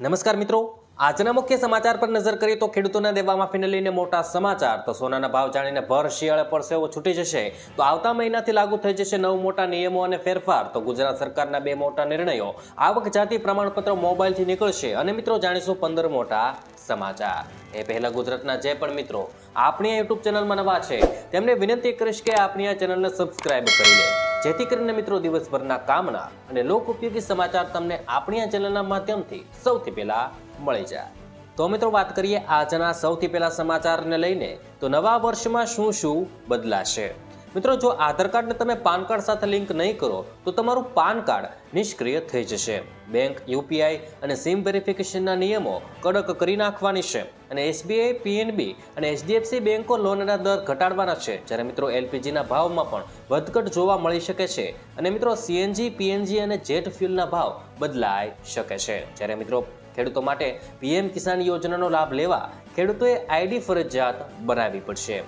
નમસ્કાર મિત્રો. આજના મુખ્ય સમાચાર પર નજર કરીએ તો ખેડૂતોના દેવા માફીને લઈને મોટા સમાચાર. તો સોનાના ભાવ જાણીને ભર શિયાળે પરસેવો છૂટી જશે. તો આવતા મહિનાથી લાગુ થઈ જશે નવ મોટા નિયમો અને ફેરફાર. તો ગુજરાત સરકારના બે મોટા નિર્ણયો. આવક જાતિ પ્રમાણપત્ર મોબાઈલથી નીકળશે. અને મિત્રો જાણીશું પંદર મોટા સમાચાર. એ પહેલા ગુજરાતના જે પણ મિત્રો આપણી આ યુટ્યુબ ચેનલમાં નવા છે, તેમને વિનંતી કરીશ કે આપણી આ ચેનલને સબસ્ક્રાઇબ કરી લે. જેથી કરીને મિત્રો દિવસભરના કામના અને લોક ઉપયોગી સમાચાર તમને આપણી આ ચેનલના માધ્યમથી સૌથી પહેલા મળી જાય. તો મિત્રો વાત કરીએ આજના સૌથી પહેલા સમાચારને લઈને, તો નવા વર્ષમાં શું શું બદલાશે? મિત્રો, જો આધાર કાર્ડને તમે પાન કાર્ડ સાથે લિંક નહીં કરો, તો તમારું પાન કાર્ડ નિષ્ક્રિય થઈ જશે. બેંક, યુપીઆઈ અને સિમ વેરિફિકેશનના નિયમો કડક કરી નાખવાની છે અને એસબીઆઈ, પીએનબી અને એચડીએફસી બેંકો લોનના દર ઘટાડવાના છે. જ્યારે મિત્રો, એલપીજીના ભાવમાં પણ વધઘટ જોવા મળી શકે છે અને મિત્રો, સીએનજી, પીએનજી અને જેટ ફ્યુલના ભાવ બદલાઈ શકે છે. જ્યારે મિત્રો, ખેડૂતો માટે પીએમ કિસાન યોજનાનો લાભ લેવા ખેડૂતોએ આઈડી ફરજિયાત બનાવવી પડશે.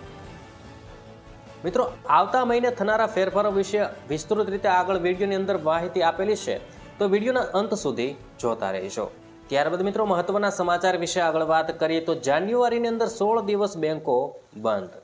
મિત્રો, આવતા મહિને થનારા ફેરફારો વિશે વિસ્તૃત રીતે આગળ વિડીયોની અંદર માહિતી આપેલી છે. તો વિડીયોના અંત સુધી જોતા રહેજો ત્યારબાદ મિત્રો, મહત્વના સમાચાર વિશે આગળ વાત કરીએ તો જાન્યુઆરીની અંદર સોળ દિવસ બેંકો બંધ.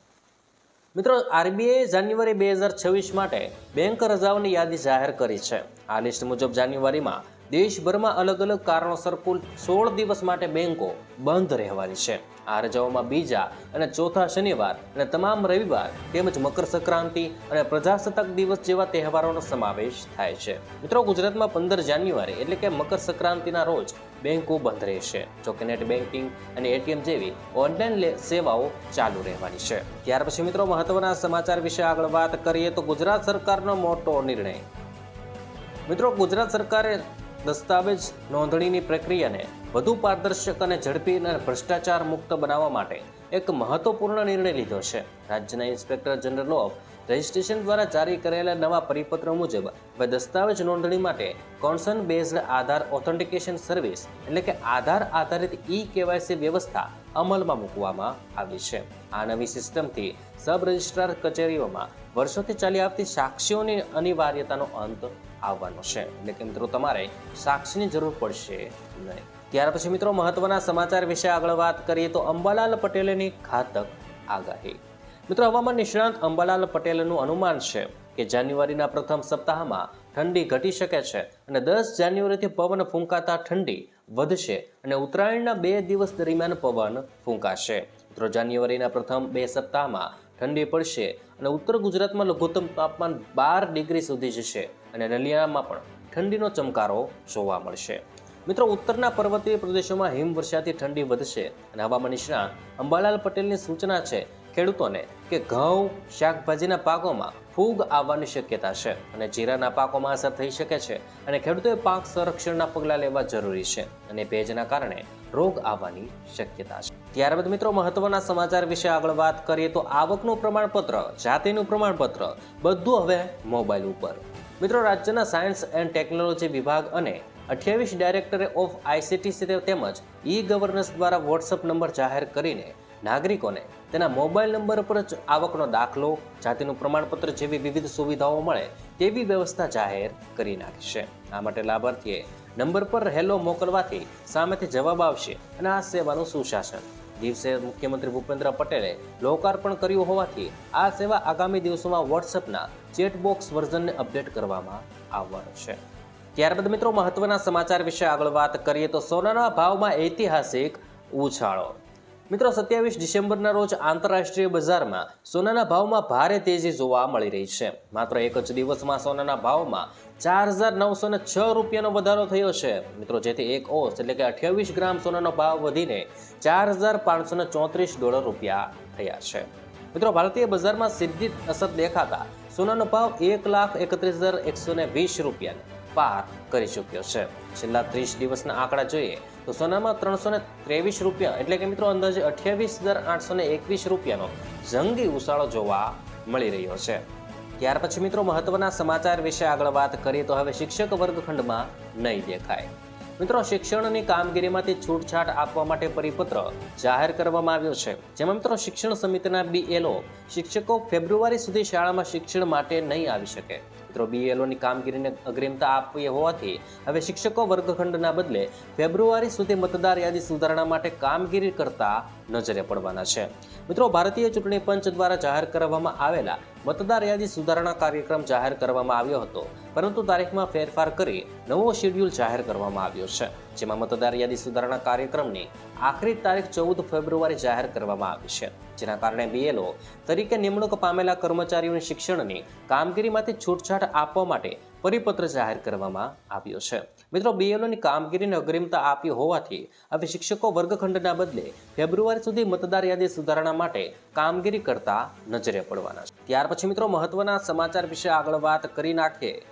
મિત્રો આરબીઆઈ જાન્યુઆરી બે હજાર છવ્વીસ માટે બેંક રજાઓની યાદી જાહેર કરી છે. આ લિસ્ટ મુજબ જાન્યુઆરીમાં દેશભરમાં અલગ અલગ કારણોસર કુલ સોળ દિવસ માટે બેંકો બંધ રહેવાની છે. આ રજાઓમાં બીજા અને ચોથા શનિવાર અને તમામ રવિવાર તેમજ મકર સંક્રાંતિ અને પ્રજાસત્તાક દિવસ જેવા તહેવારોનો સમાવેશ થાય છે. મિત્રો, ગુજરાતમાં પંદર જાન્યુઆરી એટલે કે મકર સંક્રાંતિના રોજ બેંકો બંધ રહેશે. જોકે નેટ બેન્કિંગ અને એટીએમ જેવી ઓનલાઈન સેવાઓ ચાલુ રહેવાની છે. ત્યાર પછી મિત્રો, મહત્વના સમાચાર વિશે આગળ વાત કરીએ તો ગુજરાત સરકારનો મોટો નિર્ણય. મિત્રો, ગુજરાત સરકારે દસ્તાવેજ નોંધણીની પ્રક્રિયાને વધુ પારદર્શક અને ઝડપી અને ભ્રષ્ટાચાર મુક્ત બનાવવા માટે એક મહત્વપૂર્ણ નિર્ણય લીધો છે. રાજ્યના ઇન્સ્પેક્ટર જનરલ ઓફ રજિસ્ટ્રેશન દ્વારા જારી કરેલા નવા પરિપત્ર મુજબ, હવે દસ્તાવેજ નોંધણી માટે concern based Aadhaar authentication service એટલે કે આધાર આધારિત ઈ કેવાયસી વ્યવસ્થા અમલમાં મૂકવામાં આવી છે. આ નવી સિસ્ટમથી સબ રજિસ્ટ્રાર કચેરીઓમાં વર્ષોથી ચાલી આવતી સાક્ષીઓની અનિવાર્યતાનો અંત આવવાનો છે. એટલે કે મિત્રો તમારે સાક્ષીની જરૂર પડશે નહીં. ત્યાર પછી મિત્રો, મહત્વના સમાચાર વિશે આગળ વાત કરીએ તો અંબાલાલ પટેલની ઘાતક આગાહી. મિત્રો, હવામાન નિષ્ણાંત અંબાલાલ પટેલનું અનુમાન છે કે જાન્યુઆરીના પ્રથમ સપ્તાહમાં ઠંડી ઘટી શકે છે અને દસ જાન્યુઆરીથી પવન ફૂંકાતા ઠંડી વધશે અને ઉત્તરાયણના બે દિવસ દરમિયાન પવન ફૂંકાશે. મિત્રો, જાન્યુઆરીના પ્રથમ બે સપ્તાહમાં ઠંડી પડશે અને ઉત્તર ગુજરાતમાં લઘુત્તમ તાપમાન બાર ડિગ્રી સુધી જશે અને નલિયામાં પણ ઠંડીનો ચમકારો જોવા મળશે. મિત્રો, ઉત્તરના પર્વતીય પ્રદેશોમાં હિમવર્ષાથી ઠંડી વધશે અને હવામાન નિષ્ણાત અંબાલાલ પટેલની સૂચના છે, ખેડૂતોને કે ઘઉં, શાકભાજીના પાકોમાં ફૂગ આવવાની શક્યતા છે અને જીરાના પાકોમાં અસર થઈ શકે છે અને ખેડૂતોએ પાક સંરક્ષણના પગલાં લેવા જરૂરી છે અને ભેજના કારણે રોગ આવવાની શક્યતા છે. ત્યારબાદ મિત્રો મહત્વના સમાચાર વિશે આગળ વાત કરીએ તો આવકનું પ્રમાણપત્ર, જાતિનું પ્રમાણપત્ર, બધું હવે મોબાઈલ ઉપર. મિત્રો રાજ્યના સાયન્સ એન્ડ ટેકનોલોજી વિભાગ અને અઠ્યાવીસ ડાયરેક્ટરે ઓફ આઈસીટી તેમજ ઈ ગવર્નન્સ દ્વારા વોટ્સઅપ નંબર જાહેર કરીને નાગરિકોને તેના મોબાઈલ નંબર પર જ આવકનો દાખલો, જાતિનું પ્રમાણપત્ર જેવી વિવિધ સુવિધાઓ મળે તેવી વ્યવસ્થા જાહેર કરી નાખી છે આ માટે લાભાર્થીએ નંબર પર હેલો મોકલવાથી સામેથી જવાબ આવશે અને આ સેવાનું સુશાસન દિવસે મુખ્યમંત્રી ભૂપેન્દ્ર પટેલે લોકાર્પણ કર્યું હોવાથી આ સેવા આગામી દિવસોમાં વોટ્સઅપના ચેટબોક્સ વર્ઝનને અપડેટ કરવામાં આવવાનું છે. ત્યારબાદ મિત્રો મહત્વના સમાચાર વિશે આગળ વાત કરીએ તો સોનાના ભાવમાં ઐતિહાસિક ઉછાળો. મિત્રો, સત્યાવીસ ડિસેમ્બરના રોજ આંતરરાષ્ટ્રીય બજારમાં સોનાના ભાવમાં ભારે તેજી જોવા મળી રહી છે. માત્ર એક જ દિવસમાં સોનાના ભાવમાં ચાર હજાર નવસો ને છ રૂપિયાનો વધારો થયો છે. મિત્રો, જેથી એક ઓસ એટલે કે અઠ્યાવીસ ગ્રામ સોનાનો ભાવ વધીને ચાર હજાર પાંચસો ને ચોત્રીસ ડોલર રૂપિયા થયા છે. મિત્રો, ભારતીય બજારમાં સીધી અસર દેખાતા સોનાનો ભાવ એક લાખ એકત્રીસ હજાર એકસો ને વીસ રૂપિયાને પાર કરી ચૂક્યો છે. છેલ્લા ત્રીસ દિવસના આંકડા જોઈએ તો સોનામાં ત્રણસો ને ત્રેવીસ રૂપિયા એટલે કે મિત્રો અંદાજે અઠ્યાવીસ હજાર આઠસો ને એકવીસ રૂપિયાનો જંગી ઉછાળો જોવા મળી રહ્યો છે. ત્યાર પછી મિત્રો મહત્વના સમાચાર વિશે આગળ વાત કરીએ તો હવે શિક્ષક વર્ગખંડમાં નહીં દેખાય. મિત્રો શિક્ષણની કામગીરીમાંથી છૂટછાટ આપવા માટે પરિપત્ર જાહેર કરવામાં આવ્યો છે. જેમાં મિત્રો શિક્ષણ સમિતિના બીએલઓ શિક્ષકો ફેબ્રુઆરી સુધી શાળામાં શિક્ષણ માટે નહીં આવી શકે. મિત્રો બીએલઓની કામગીરીને અગ્રિમતા આપવી હોવાથી હવે શિક્ષકો વર્ગખંડના બદલે ફેબ્રુઆરી સુધી મતદાર યાદી સુધારણા માટે કામગીરી કરતા નજરે પડવાના છે. મિત્રો, ભારતીય ચૂંટણી પંચ દ્વારા જાહેર કરવામાં આવેલા મતદાર યાદી સુધારણા કાર્યક્રમ જાહેર કરવામાં આવ્યો હતો, પરંતુ તારીખમાં ફેરફાર કરી નવો શેડ્યુલ જાહેર કરવામાં આવ્યો છે, જેમાં મતદાર યાદી સુધારણા કાર્યક્રમની આખરી તારીખ ચૌદ ફેબ્રુઆરી જાહેર કરવામાં આવી છે. જેના કારણે બીએલઓ તરીકે નિમણૂક પામેલા કર્મચારીઓની શિક્ષણની કામગીરીમાંથી છૂટછાટ આપવા માટે પરિપત્ર જાહેર કરવામાં આવ્યો છે. મિત્રો બીએલઓની કામગીરીને અગ્રિમતા આપી હોવાથી હવે શિક્ષકો વર્ગખંડના બદલે ફેબ્રુઆરી સુધી મતદાર યાદી સુધારણા માટે કામગીરી કરતા નજરે પડવાના છે. ત્યાર પછી મિત્રો, મહત્વના સમાચાર વિશે આગળ વાત કરી નાખીએ.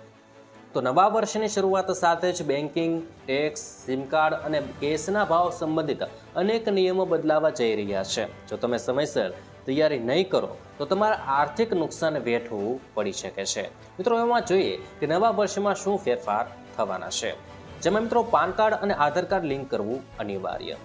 તો નવા વર્ષની શરૂઆત સાથે જ બેન્કિંગ ટેક્સ, સિમ કાર્ડ અને ગેસના ભાવ સંબંધિત અનેક નિયમો બદલાવા જઈ રહ્યા છે. જો તમે સમયસર તૈયારી નહીં કરો, તો તમારે આર્થિક નુકસાન વેઠવું પડી શકે છે. મિત્રો, એમાં જોઈએ કે નવા વર્ષમાં શું ફેરફાર થવાના છે. જેમાં મિત્રો પાન કાર્ડ અને આધાર કાર્ડ લિંક કરવું અનિવાર્ય.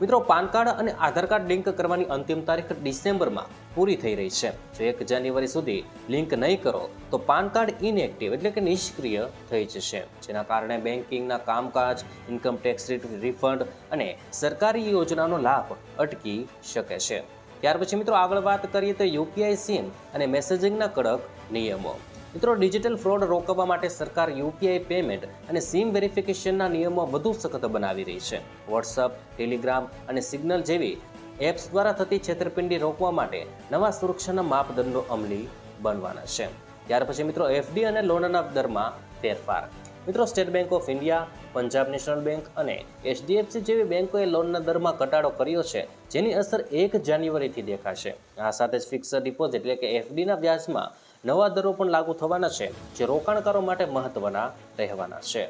મિત્રો, પાન કાર્ડ અને આધાર કાર્ડ લિંક કરવાની અંતિમ તારીખ ડિસેમ્બરમાં પૂરી થઈ રહી છે. જો એક જાન્યુઆરી સુધી લિંક નહીં કરો, તો પાન કાર્ડ ઇનએક્ટિવ એટલે કે નિષ્ક્રિય થઈ જશે. જેના કારણે બેન્કિંગના કામકાજ ઇન્કમ ટેક્સ રિફંડ અને સરકારી યોજનાનો લાભ અટકી શકે છે. ત્યાર પછી મિત્રો આગળ વાત કરીએ તો યુપીઆઈ સીમ અને મેસેજિંગના કડક નિયમો. મિત્રો ડિજિટલ ફ્રોડ રોકવા માટે સરકાર યુપીઆઈ પેમેન્ટ અને સિમ વેરિફિકેશનના નિયમો વધુ સખત બનાવી રહી છે. વોટ્સઅપ, ટેલિગ્રામ અને સિગ્નલ જેવી એપ્સ દ્વારા થતી છેતરપિંડી રોકવા માટે નવા સુરક્ષાના માપદંડો અમલી બનવાના છે. ત્યાર પછી મિત્રો એફડી અને લોનના દરમાં ફેરફાર. મિત્રો State Bank of India, Punjab National Bank અને એચડીએફસી જેવી બેંકોએ લોનના દરમાં ઘટાડો કર્યો છે, જેની અસર એક જાન્યુઆરીથી દેખાશે. આ સાથે જ ફિક્સડ ડિપોઝિટ એટલે કે એફડીના વ્યાજમાં નવા દરો પણ લાગુ થવાના છે, જે રોકાણકારો માટે મહત્વના રહેવાના છે.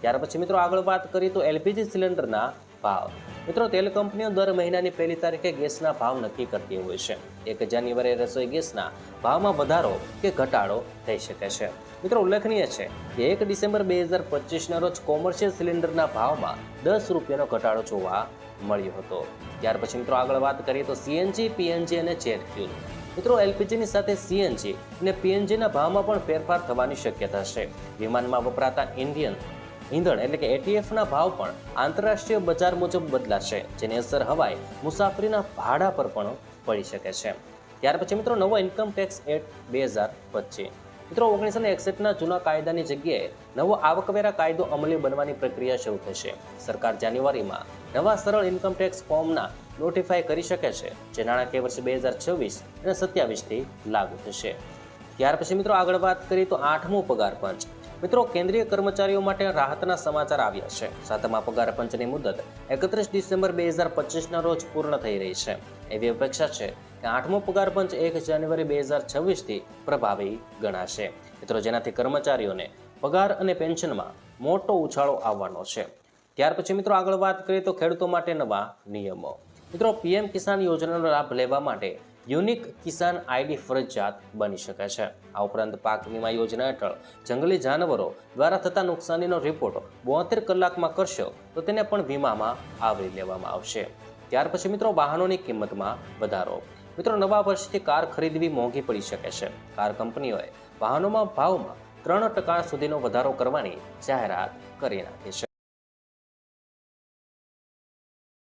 ત્યાર પછી મિત્રો આગળ વાત કરીએ તો એલપીજી સિલિન્ડરના ભાવ. મિત્રો તેલ કંપનીઓ દર મહિનાની પહેલી તારીખે ગેસના ભાવ નક્કી કરતી હોય છે. એક જાન્યુઆરી રસોઈ ગેસના ભાવમાં વધારો કે ઘટાડો થઈ શકે છે. મિત્રો, ઉલ્લેખનીય છે કે એક ડિસેમ્બર બે હજાર પચીસના રોજ કોમર્શિયલ સિલિન્ડરના ભાવમાં દસ રૂપિયાનો ઘટાડો જોવા મળ્યો હતો. ત્યાર પછી, મિત્રો, આગળ વાત કરીએ તો સીએનજી પીએનજી અને જેટ ફ્યુલ મિત્રો એલપીજીની સાથે સીએનજી અને પીએનજીના ભાવમાં પણ ફેરફાર થવાની શક્યતા છે. વિમાનમાં વપરાતા ઇન્ડિયન ઈંધણ એટલે કે એટીએફના ભાવ પણ આંતરરાષ્ટ્રીય બજાર મુજબ બદલાશે, જેની અસર હવાઈ મુસાફરીના ભાડા પર પણ પડી શકે છે. ત્યાર પછી મિત્રો, નવો ઇન્કમ ટેક્સ એક્ટ બે હજાર પચીસ. મિત્રો, ઓગણીસો ને એકસઠના જૂના કાયદાની જગ્યાએ નવો આવકવેરા કાયદો અમલી બનવાની પ્રક્રિયા શરૂ થશે. સરકાર જાન્યુઆરીમાં નવા સરળ ઇન્કમ ટેક્સ ફોર્મના નોટિફાય કરી શકે છે, જે નાણાકીય વર્ષ બે હજાર છવ્વીસ અને સત્યાવીસથી લાગુ થશે. ત્યાર પછી મિત્રો, આગળ વાત કરીએ તો આઠમું પગાર પંચ. મિત્રો, કેન્દ્રીય કર્મચારીઓ માટે રાહતના સમાચાર આવ્યા છે. સાતમા પગાર પંચની મુદત એકત્રીસ ડિસેમ્બર બે હજાર પચીસના રોજ પૂર્ણ થઈ રહી છે. એવી અપેક્ષા છે કે આઠમો પગાર પંચ એક જાન્યુઆરી બે હજાર છવ્વીસથી પ્રભાવી ગણાશે. મિત્રો, જેનાથી કર્મચારીઓને પગાર અને પેન્શનમાં મોટો ઉછાળો આવવાનો છે. ત્યાર પછી મિત્રો, આગળ વાત કરીએ તો ખેડૂતો માટે નવા નિયમો. મિત્રો, પીએમ કિસાન યોજનાનો લાભ લેવા માટે યુનિક કિસાન આઈડી ફરજિયાત બની શકે છે. આ ઉપરાંત પાક વીમા યોજના હેઠળ જંગલી જાનવરો દ્વારા થતા નુકસાનીનો રિપોર્ટ બોતેર કલાકમાં કરશો તો તેને પણ વીમામાં આવરી લેવામાં આવશે. ત્યાર પછી મિત્રો, વાહનોની કિંમતમાં વધારો. મિત્રો, નવા વર્ષથી કાર ખરીદવી મોંઘી પડી શકે છે. કાર કંપનીઓએ વાહનોમાં ભાવમાં ત્રણ ટકા સુધીનો વધારો કરવાની જાહેરાત કરી નાખી છે.